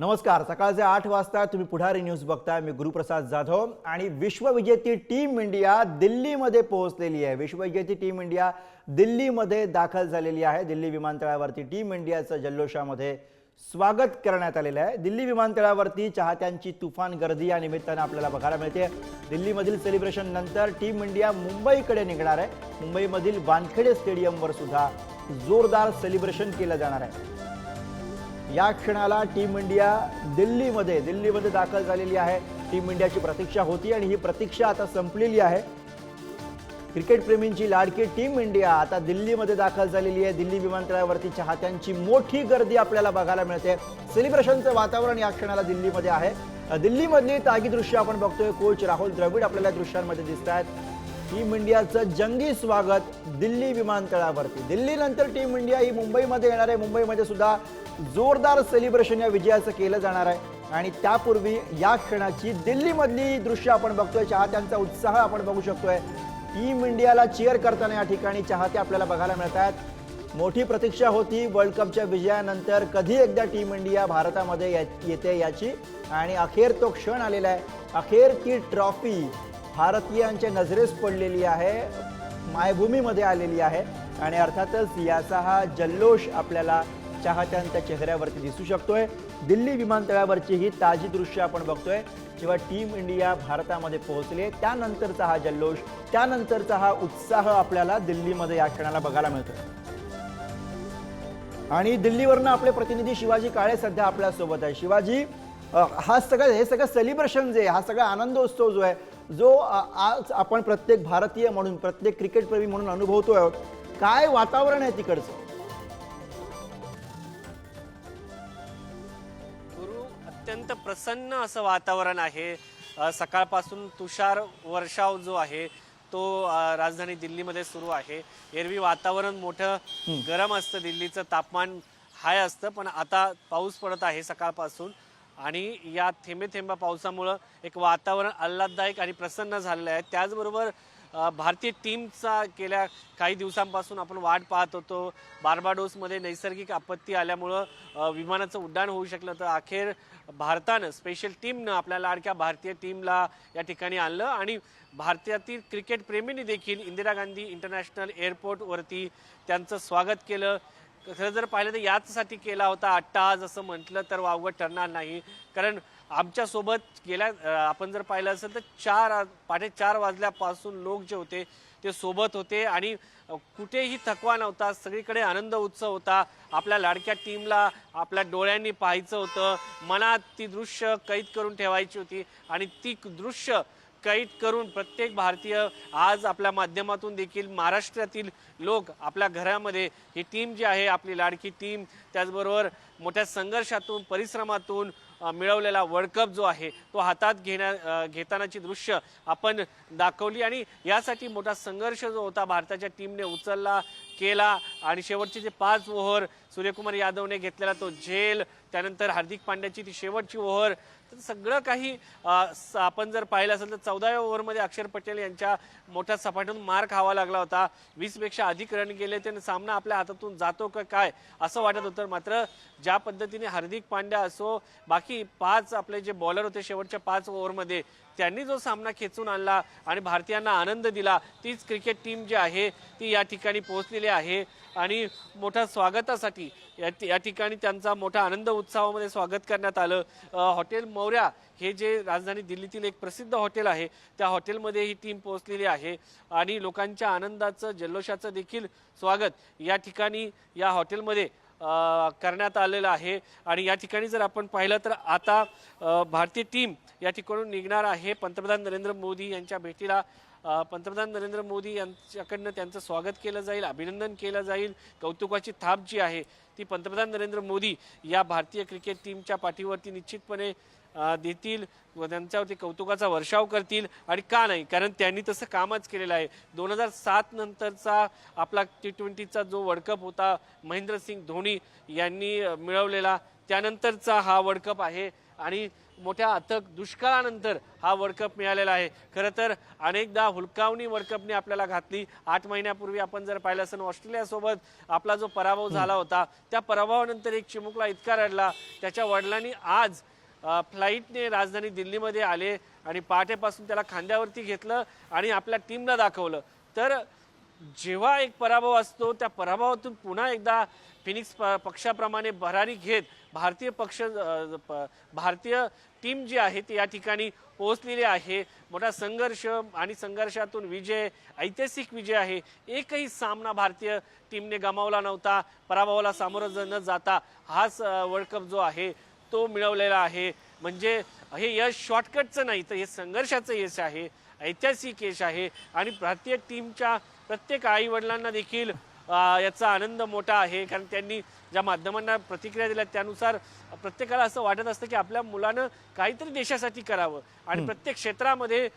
नमस्कार. सकाळचे आठ वाजता तुम्ही पुढारी न्यूज बघताय. मी गुरुप्रसाद जाधव आणि विश्वविजेती टीम इंडिया दिल्लीमध्ये पोहोचलेली आहे. विश्वविजेती टीम इंडिया दिल्लीमध्ये दाखल झालेली आहे. दिल्ली विमानतळावरती टीम इंडियाचं जल्लोषामध्ये स्वागत करण्यात आलेलं आहे. दिल्ली विमानतळावरती चाहत्यांची तुफान गर्दी या निमित्तानं आपल्याला बघायला मिळते. दिल्लीमधील सेलिब्रेशन नंतर टीम इंडिया मुंबईकडे निघणार आहे. मुंबईमधील वानखेडे स्टेडियमवर सुद्धा जोरदार सेलिब्रेशन केलं जाणार आहे. या क्षणाला टीम इंडिया दिल्लीमध्ये दिल्लीमध्ये दाखल झालेली आहे. टीम इंडियाची प्रतीक्षा होती आणि ही प्रतीक्षा आता संपलेली आहे. क्रिकेटप्रेमींची लाडकी टीम इंडिया आता दिल्लीमध्ये दाखल झालेली आहे. दिल्ली विमानतळावरती चाहत्यांची मोठी गर्दी आपल्याला बघायला मिळते. सेलिब्रेशनचं वातावरण या क्षणाला दिल्लीमध्ये आहे. दिल्लीमधली तागी दृश्य आपण बघतोय. कोच राहुल द्रविड आपल्याला या दृश्यांमध्ये दिसत आहेत. टीम इंडियाचं जंगी स्वागत दिल्ली विमानतळावरती. दिल्लीनंतर टीम इंडिया ही मुंबईमध्ये येणार आहे. मुंबईमध्ये सुद्धा जोरदार सेलिब्रेशन या विजयाचं केलं जाणार आहे. आणि त्यापूर्वी या क्षणाची दिल्लीमधली दृश्य आपण बघतोय. चाहत्यांचा उत्साह आपण बघू शकतोय. टीम इंडियाला चिअर करताना या ठिकाणी चाहते आपल्याला बघायला मिळत आहेत. मोठी प्रतीक्षा होती वर्ल्ड कपच्या विजयानंतर. कधी एकदा टीम इंडिया भारतामध्ये येते याची? आणि अखेर तो क्षण आलेला आहे. अखेर ती ट्रॉफी भारतीयांच्या नजरेस पडलेली आहे. मायभूमीमध्ये आलेली आहे. आणि अर्थातच याचा हा जल्लोष आपल्याला चाहत्यांच्या चेहऱ्यावरती दिसू शकतोय. दिल्ली विमानतळावरची ही ताजी दृश्य आपण बघतोय. जेव्हा टीम इंडिया भारतामध्ये पोहोचले त्यानंतरचा हा जल्लोष त्यानंतरचा हा उत्साह आपल्याला दिल्लीमध्ये या क्षणाला बघायला मिळतोय. आणि दिल्लीवरनं आपले प्रतिनिधी शिवाजी काळे सध्या आपल्यासोबत आहे शिवाजी हा सगळं हे सगळं सेलिब्रेशन जे हा सगळा आनंदोत्सव जो आहे जो आज आपण प्रत्येक भारतीय म्हणून प्रत्येक क्रिकेटप्रेमी म्हणून अनुभवतोय आहोत. काय वातावरण आहे तिकडचं? प्रसन्न असं वातावरण आहे. सकाळपासून तुषार वर्षाव जो आहे तो राजधानी दिल्लीमध्ये सुरू आहे. एरवी वातावरण मोठं गरम असतं दिल्लीचं तापमान हाय असतं पण आता पाऊस पडत आहे सकाळपासून. आणि या थेंबे थेंबा पावसामुळं एक वातावरण आल्हाददायक आणि प्रसन्न झालेलं आहे. त्याचबरोबर भारतीय टीमचा गेल्या काही दिवसांपासून आपण वाट पाहत होतो. बार्बाडोसमध्ये नैसर्गिक आपत्ती आल्यामुळं विमानाचं उड्डाण होऊ शकलं तर अखेर भारतानं स्पेशल टीमनं आपल्या लाडक्या भारतीय टीमला या ठिकाणी आणलं आणि भारतातील क्रिकेट प्रेमींनी देखील इंदिरा गांधी इंटरनॅशनल एअरपोर्टवरती त्यांचं स्वागत केलं. खरं जर पाहिलं तर याचसाठी केला होता. अट्टाज असं म्हटलं तर वावगं ठरणार नाही. कारण आमच्यासोबत गेल्या आपण जर पाहिलं असेल तर चार पाठे चार वाजल्यापासून लोक जे होते ते सोबत होते आणि कुठेही थकवा नव्हता सगळीकडे आनंद उत्सव होता. आपल्या लाडक्या टीमला आपल्या डोळ्यांनी पाहायचं होतं. मनात ती दृश्य कैद करून ठेवायची होती आणि ती दृश्य कैद करून प्रत्येक भारतीय आज आपल्या माध्यमातून देखील महाराष्ट्रातील लोक आपल्या घरामध्ये ही टीम जी आहे आपली लाडकी टीम त्याचबरोबर मोठ्या संघर्षातून परिश्रमातून मिळवलेला वर्ल्ड कप जो आहे तो हातात घेण्या घेतानाची दृश्य आपण दाखवली आणि यासाठी मोठा संघर्ष जो होता भारताच्या टीमने उचलला केला आणि शेवटचे जे पाच ओव्हर सूर्यकुमार यादवने घेतलेला तो झेल त्यानंतर हार्दिक पांड्याची ती शेवटची ओव्हर. तर सगळं काही आपण जर पाहिलं असेल तर चौदाव्या ओव्हरमध्ये अक्षर पटेल यांच्या मोठ्या सपाट्यातून मार खावा लागला होता. वीसपेक्षा अधिक रन गेले ते सामना आपल्या हातातून जातो का काय असं वाटत होतं. मात्र ज्या पद्धतीने हार्दिक पांड्या असो बाकी पाच आपले जे बॉलर होते शेवटच्या पाच ओव्हरमध्ये त्यांनी जो सामना खेचून आणला आणि भारतीयांना आनंद दिला तीच क्रिकेट टीम जी आहे ती या ठिकाणी पोहोचलेली आहे. आणि मोठ्या स्वागतासाठी या या ठिकाणी त्यांचा मोठा आनंद उत्सवामध्ये स्वागत करण्यात आलं. हॉटेल मौर्या हे जे राजधानी दिल्लीतील एक प्रसिद्ध हॉटेल आहे त्या हॉटेलमध्ये ही टीम पोहोचलेली आहे. आणि लोकांच्या आनंदाचं जल्लोषाचं देखील स्वागत या ठिकाणी या हॉटेलमध्ये करण्यात आलेलं आहे. आणि या ठिकाणी जर आपण पाहिलं तर आता भारतीय टीम या ठिकाणून निघणार आहे. पंतप्रधान नरेंद्र मोदी यांच्या भेटीला पंतप्रधान नरेंद्र मोदी यांच्याकडनं त्यांचं स्वागत केलं जाईल अभिनंदन केलं जाईल. कौतुकाची थाप जी आहे ती पंतप्रधान नरेंद्र मोदी या भारतीय क्रिकेट टीमच्या पाठीवरती निश्चितपणे देतील व त्यांच्यावरती कौतुकाचा वर्षाव करतील. आणि का नाही? कारण त्यांनी तसं कामच केलेलं आहे. दोन हजार सात नंतरचा आपला टी ट्वेंटीचा जो वर्ल्ड कप होता महेंद्रसिंग धोनी यांनी मिळवलेला त्यानंतरचा हा वर्ल्ड कप आहे. आणि मोठ्या अथक दुष्काळानंतर हा वर्ल्ड कप मिळालेला आहे. खरं तर अनेकदा हुलकावणी वर्ल्ड कपने आपल्याला घातली. आठ महिन्यापूर्वी आपण जर पाहिलं असेल ऑस्ट्रेलियासोबत आपला जो पराभव झाला होता त्या पराभवानंतर एक चिमुकला इतका रडला. त्याच्या वडिलांनी आज फ्लाईटने राजधानी दिल्लीमध्ये आले आणि पहाटेपासून त्याला खांद्यावरती घेतलं आणि आपल्या टीमला दाखवलं. तर जेव्हा एक पराभव असतो त्या पराभवातून पुन्हा एकदा फिनिक्स प- पक्षाप्रमाणे भरारी घेत भारतीय पक्ष प- भारतीय टीम जी आहे ती या ठिकाणी पोहोचलेली आहे. मोठा संघर्ष आणि संघर्षातून विजय ऐतिहासिक विजय आहे. एकही सामना भारतीय टीमने गमावला नव्हता. पराभवाला सामोरं न जाता हाच वर्ल्ड कप जो आहे तो मिळवलेला आहे. म्हणजे हे यश शॉर्टकटचं नाही तर हे संघर्षाचं यश आहे ऐतिहासिक यश आहे. आणि भारतीय टीमच्या प्रत्येक आई वडिलांना देखील याचा आनंद मोठा आहे. कारण त्यांनी ज्या माध्यमांना प्रतिक्रिया दिल्या त्यानुसार प्रत्येकाला असं वाटत असतं की आपल्या मुलानं काहीतरी देशासाठी करावं. आणि प्रत्येक क्षेत्रामध्ये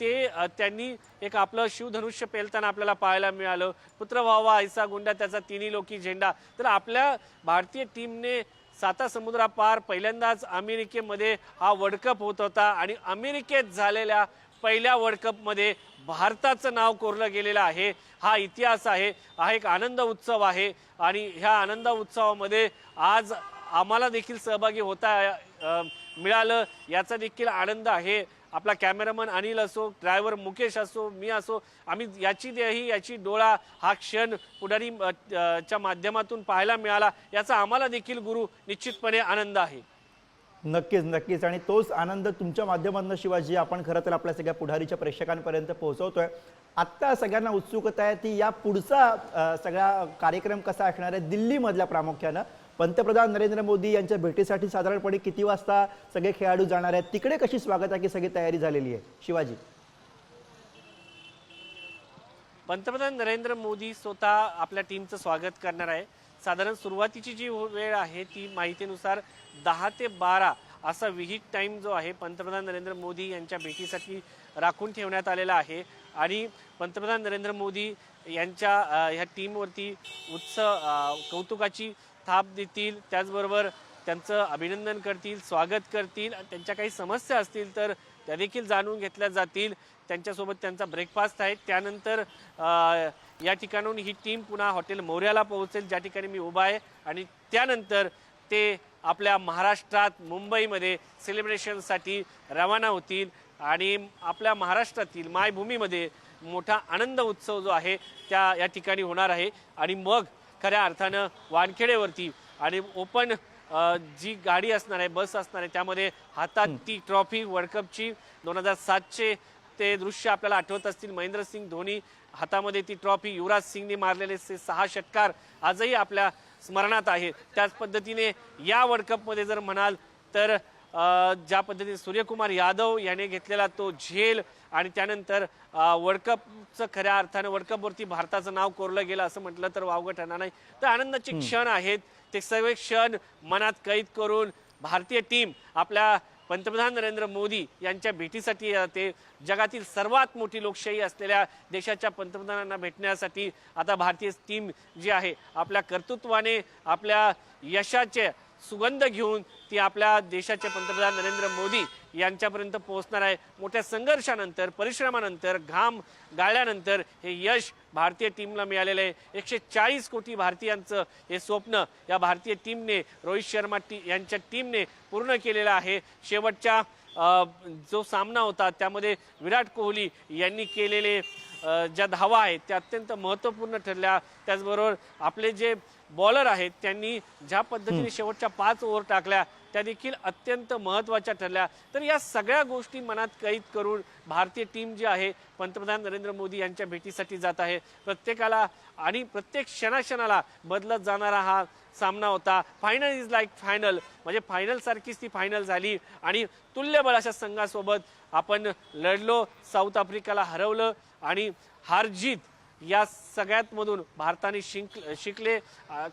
ते त्यांनी एक आपलं शिवधनुष्य पेलताना आपल्याला पाहायला मिळालं. पुत्र व्हावा ऐसा गुंडा त्याचा तिन्ही लोकी झेंडा. तर आपल्या भारतीय टीमने साता समुद्रापार पहिल्यांदाच अमेरिकेमध्ये हा वर्ल्ड कप होत होता आणि अमेरिकेत झालेल्या पहिल्या वर्ल्ड कपमध्ये भारताचं नाव कोरलं गेलेलं आहे. हा इतिहास आहे. हा एक आनंद उत्सव आहे. आणि ह्या आनंद उत्सवामध्ये आज आम्हाला देखील सहभागी होता मिळालं. याचा देखील आनंद आहे. आपला कॅमेरामन अनिल असो ड्रायव्हर मुकेश असो मी असो आम्ही याची देही याची डोळा हा क्षण पुढारी च्या माध्यमातून पाहायला मिळाला याचा आम्हाला देखील गुरु निश्चितपणे आनंद आहे. नक्कीच नक्कीच. आणि तोच आनंद तुमच्या माध्यमातून शिवाजी आपण खरं तर आपल्या सगळ्या पुढारीच्या प्रेक्षकांपर्यंत पोहोचवतोय. आत्ता सगळ्यांना उत्सुकता आहे ती या पुढचा सगळा कार्यक्रम कसा असणार आहे दिल्लीमधल्या प्रामुख्यानं. पंतप्रधान नरेंद्र मोदी यांच्या भेटीसाठी साधारणपणे किती वाजता सगळे खेळाडू जाणार आहेत? तिकडे कशी स्वागताची सगळी तयारी झालेली आहे? शिवाजी. पंतप्रधान नरेंद्र मोदी स्वतः आपल्या टीमचं स्वागत करणार आहे. साधारण सुरुवातीची जी वेळ आहे ती माहितीनुसार दहा ते बारा असा विहित टाईम जो आहे पंतप्रधान नरेंद्र मोदी यांच्या भेटीसाठी राखून ठेवण्यात आलेला आहे. आणि पंतप्रधान नरेंद्र मोदी यांच्या ह्या टीमवरती उत्सव कौतुकाची थाप देतील त्याचबरोबर त्यांचं अभिनंदन करतील स्वागत करतील आणि त्यांच्या काही समस्या असतील तर त्या देखील जाणून घेतल्या जातील. त्यांच्यासोबत त्यांचा ब्रेकफास्ट आहे. त्यानंतर या ठिकाणून ही टीम पुन्हा हॉटेल मोर्याला पोहोचेल ज्या ठिकाणी मी उभा आहे. आणि त्यानंतर ते आपल्या महाराष्ट्रात मुंबईमध्ये सेलिब्रेशनसाठी रवाना होतील. आणि आपल्या महाराष्ट्रातील मायभूमीमध्ये मोठा आनंद उत्सव जो आहे त्या या ठिकाणी होणार आहे. आणि मग खऱ्या अर्थानं वानखेडेवरती. आणि ओपन जी गाडी असणार आहे बस असणार आहे त्यामध्ये हातात ती ट्रॉफी वर्ल्ड कपची दोन हजार सातचे ते दृश्य आपल्याला आठवत असतील. महेंद्रसिंग धोनी हातामध्ये ती ट्रॉफी युवराज सिंगने मारलेले सहा षटकार आजही आपल्या स्मरणात आहे. त्याच पद्धतीने या वर्ल्ड कपमध्ये जर म्हणाल तर ज्या पद्धतीने सूर्यकुमार यादव याने घेतलेला तो झेल आणि त्यानंतर वर्ल्ड कपचं खऱ्या अर्थानं वर्ल्ड कपवरती भारताचं नाव कोरलं गेलं असं म्हटलं तर वावगं ठरणार नाही. तर आनंदाचे क्षण आहेत. ते सर्व क्षण मनात कैद करून भारतीय टीम आपल्या पंतप्रधान नरेंद्र मोदी यांच्या भेटीसाठी ते जगातील सर्वात मोठी लोकशाही असलेल्या देशाच्या पंतप्रधानांना भेटण्यासाठी आता भारतीय टीम जी आहे आपल्या कर्तृत्वाने आपल्या यशाचे सुगंध घेऊन ती आपल्या देशाचे पंतप्रधान नरेंद्र मोदी यांच्यापर्यंत पोहोचणार आहे. मोठ्या संघर्षानंतर परिश्रमानंतर घाम गाळल्यानंतर हे यश भारतीय टीमला मिळालेलं आहे. एकशे चाळीस कोटी भारतीयांचं हे स्वप्न या भारतीय टीमने रोहित शर्मा टी यांच्या टीमने पूर्ण केलेलं आहे. शेवटच्या जो सामना होता त्यामध्ये विराट कोहली यांनी केलेले ज्या धावा आहेत त्या अत्यंत महत्त्वपूर्ण ठरल्या. त्याचबरोबर आपले जे बॉलर आहेत त्यांनी ज्या पद्धतीने शेवटच्या पाच ओव्हर टाकल्या त्या देखील अत्यंत महत्त्वाच्या ठरल्या. तर या सगळ्या गोष्टी मनात कैद करून भारतीय टीम जी आहे पंतप्रधान नरेंद्र मोदी यांच्या भेटीसाठी जात आहे. प्रत्येकाला आणि प्रत्येक क्षणाक्षणाला बदलत जाणारा हा सामना होता. फायनल इज लाईक फायनल म्हणजे फायनल सारखीच ती फायनल झाली. आणि तुल्यबळ अशा संघासोबत आपण लढलो साऊथ आफ्रिकाला हरवलं. आणि हारजीत या सगळ्यात मधून भारताने शिंक शिकले.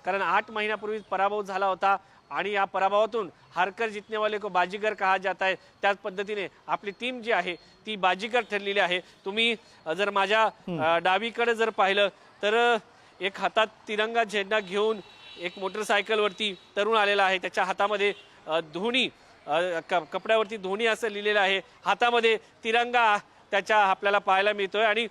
कारण आठ महिन्यापूर्वी पराभव झाला होता आणि या पराभवातून हारकर जितने वाले को बाजीगर कहा जाता है त्याच पद्धतीने आपली टीम जी आहे ती बाजीगर ठरलेली आहे. तुम्ही जर माझ्या डावीकडे जर पाहिलं तर एक हातात तिरंगा झेंडा घेऊन एक मोटरसायकलवरती तरुण आलेला आहे. त्याच्या हातामध्ये धोनी कपड्यावरती धोनी असं लिहिलेलं आहे. हातामध्ये तिरंगा त्याच्या आपल्याला पाहायला मिळतोय आणि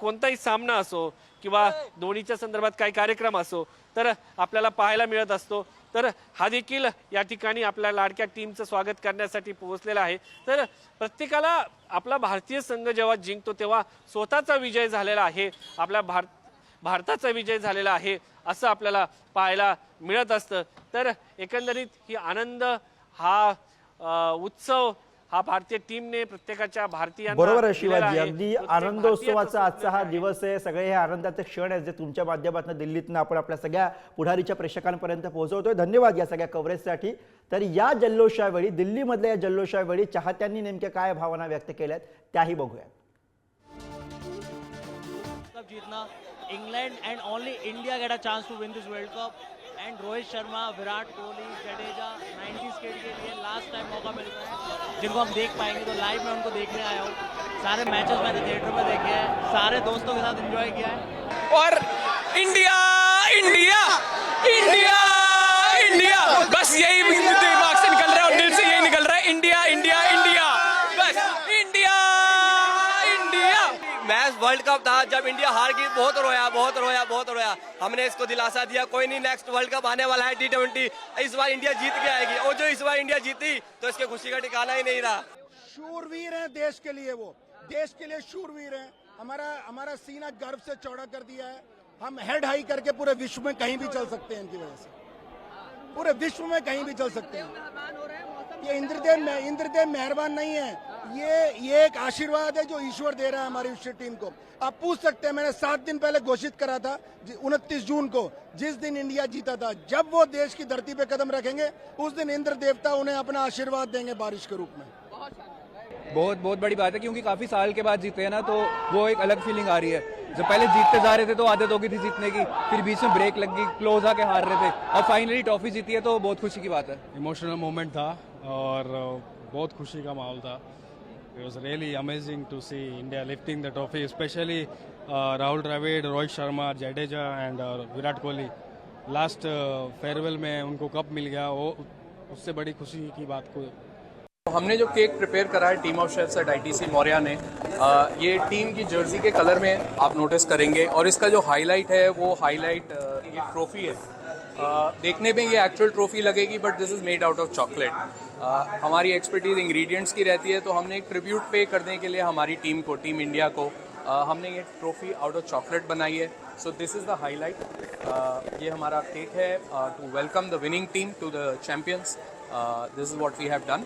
कोणताही सामना असो किंवा धोनीच्या संदर्भात काही कार्यक्रम असो तर आपल्याला पाहायला मिळत असतो. तर हा देखील या ठिकाणी आपल्या लाडक्या टीमचं स्वागत करण्यासाठी पोहोचलेला आहे. तर प्रत्येकाला आपला भारतीय संघ जेव्हा जिंकतो तेव्हा स्वतःचा विजय झालेला आहे. आपल्या भारत भारताचा विजय झालेला आहे असं आपल्याला पाहायला मिळत असतं. तर एकंदरीत ही आनंद हा उत्सव हा भारतीय टीमने प्रत्येकाच्या भारतीयांना बरोबर आहे शिवाजी. अगदी आनंदोत्सवाचा आजचा हा. दिवस आहे. सगळे हे आनंदाचे क्षण आहेत जे तुमच्या माध्यमातून दिल्लीतनं आपण आपल्या सगळ्या पुढारीच्या प्रेक्षकांपर्यंत पोहोचवतोय. धन्यवाद या सगळ्या कव्हरेजसाठी तर या जल्लोषावेळी दिल्लीमधल्या या जल्लोषावेळी चाहत्यांनी नेमक्या काय भावना व्यक्त केल्यात त्याही बघूया. कप जीतना England and only India get a chance to win this World Cup and Rohit Sharma, Virat Kohli, Jadeja 90s के लिए लास्ट टाइम मौका मिल रहा है। जिनको हम देख पाएँगे तो लाइव में उनको देखने आया हूँ। सारे मैचेस मैंने थिएटर में देखे हैं। सारे दोस्तों के साथ एंजॉय किया है। और इंडिया इंडिया इंडिया इंडिया। बस यही दिमाग से निकल रहा है और दिल से यही निकल रहा है। इंडिया इंडिया वर्ल्ड कप था, जब इंडिया हार गई, बहुत रोया बहुत रोया बहुत रोया। हमने इसको दिलासा दिया, कोई नहीं नेक्स्ट वर्ल्ड कप आने वाला है टी इस बार इंडिया जीत के आएगी, और जो इस बार इंडिया जीती तो इसके खुशी का ठिकाना ही नहीं रहा। शूरवीर हैं देश के लिए वो। देश के लिए शूरवीर हैं। हमारा हमारा सीना गर्व से चौड़ा कर दिया है। हम हेड हाई करके पूरे विश्व में कहीं भी चल सकते हैं इनकी वजह से। पूरे विश्व में कहीं भी चल सकते हैं। ये इंद्रदेव इंद्रदेव मेहरबान नहीं है। ये ये एक आशीर्वाद है जो ईश्वर दे रहा है हमारी विश्व टीम को। आप पूछ सकते हैं मैंने सात दिन पहले घोषित करा था उनतीस जून को जिस दिन इंडिया जीता था जब वो देश की धरती पे कदम रखेंगे उस दिन इंद्र देवता उन्हें अपना आशीर्वाद देंगे बारिश के रूप में। बहुत बहुत बड़ी बात है क्योंकि काफ़ी साल के बाद जीते हैं ना तो वो एक अलग फीलिंग आ रही है। जब पहले जीतते जा रहे थे तो आदत हो गई थी जीतने की फिर बीच में ब्रेक लग गई क्लोज आके हार रहे थे। अब फाइनली ट्रॉफी जीती है तो बहुत खुशी की बात है। इमोशनल मोमेंट था और बहुत खुशी का माहौल था। It was really amazing to see India lifting the trophy specially Rahul Dravid Rohit Sharma Jadeja and Virat Kohli last farewell में उनको कप मिल गया वो उससे बड़ी खुशी की बात को तो हमने जो केक प्रिपेयर करा है team of chefs at ITC Maurya ने अ, ये टीम की जर्सी के कलर में आप नोटिस करेंगे और इसका जो हाईलाइट है वो हाईलाइट ये ट्रॉफी है। अ, देखने में ये एक्चुअल ट्रॉफी लगेगी but this is made out of chocolate हमारी एक्सपर्टीज इंग्रेडिएंट्स की रहती है तो हमने एक ट्रिब्यूट पे करने के लिए हमारी टीम को टीम इंडिया को अ, हमने ये ट्रॉफी आउट ऑफ़ चॉकलेट बनाई है. So this is the highlight ये हमारा केक है to welcome the winning team to the champions this is what we have done